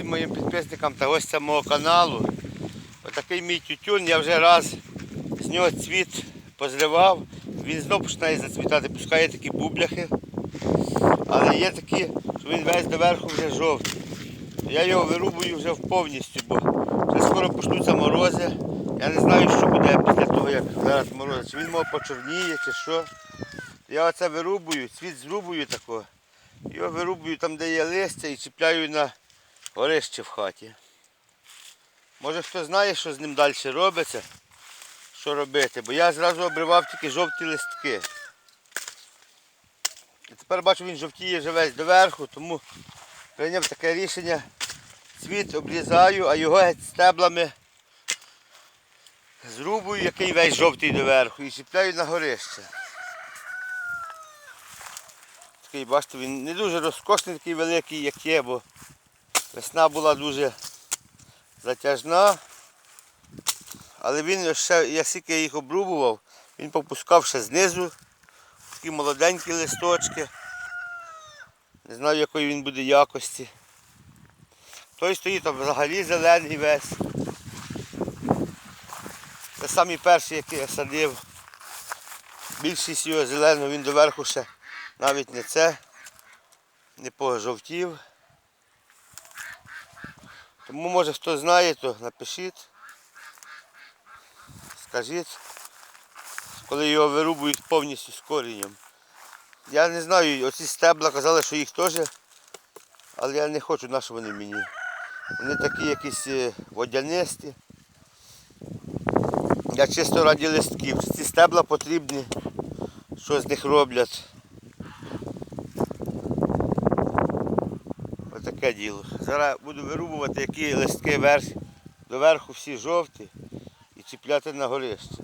Всім моїм підписникам та гостям мого каналу. Отакий мій тютюн, я вже раз з нього цвіт позривав. Він знов починає зацвітати, пускає такі бубляхи. Але є такі, що він весь доверху вже жовтий. Я його вирубую вже повністю, бо вже скоро почнуться морози. Я не знаю, що буде після того, як зараз морози. Чи він мов почорніє, чи що. Я оце вирубую, цвіт зрубую такого. Його вирубую там, де є листя, і чіпляю на горище в хаті. Може хто знає, що з ним далі робиться, що робити, бо я зразу обривав тільки жовті листки. І тепер бачу, він жовтіє вже весь доверху, тому прийняв таке рішення. Цвіт обрізаю, а його геть стеблами зрубую, який весь жовтий доверху, і чіпляю на горище. Такий, бачите, він не дуже розкошний, такий великий, як є, бо весна була дуже затяжна. Але він ще, я скільки їх обрубував, він попускав ще знизу такі молоденькі листочки. Не знаю, якої він буде якості. Той стоїть там взагалі зелений весь. Це самий перший, який я садив. Більшість його зеленого, він доверху ще навіть не це, не пожовтів. Тому може хто знає, то напишіть. Скажіть, коли його вирубують повністю з корінням. Я не знаю, оці стебла казали, що їх теж, але я не хочу, на що вони мені. Вони такі якісь е, водянисті. Я чисто раді листків. Ці стебла потрібні, що з них роблять. Отаке діло. Зараз буду вирубувати, які листки верх, доверху всі жовті і чіпляти на горище.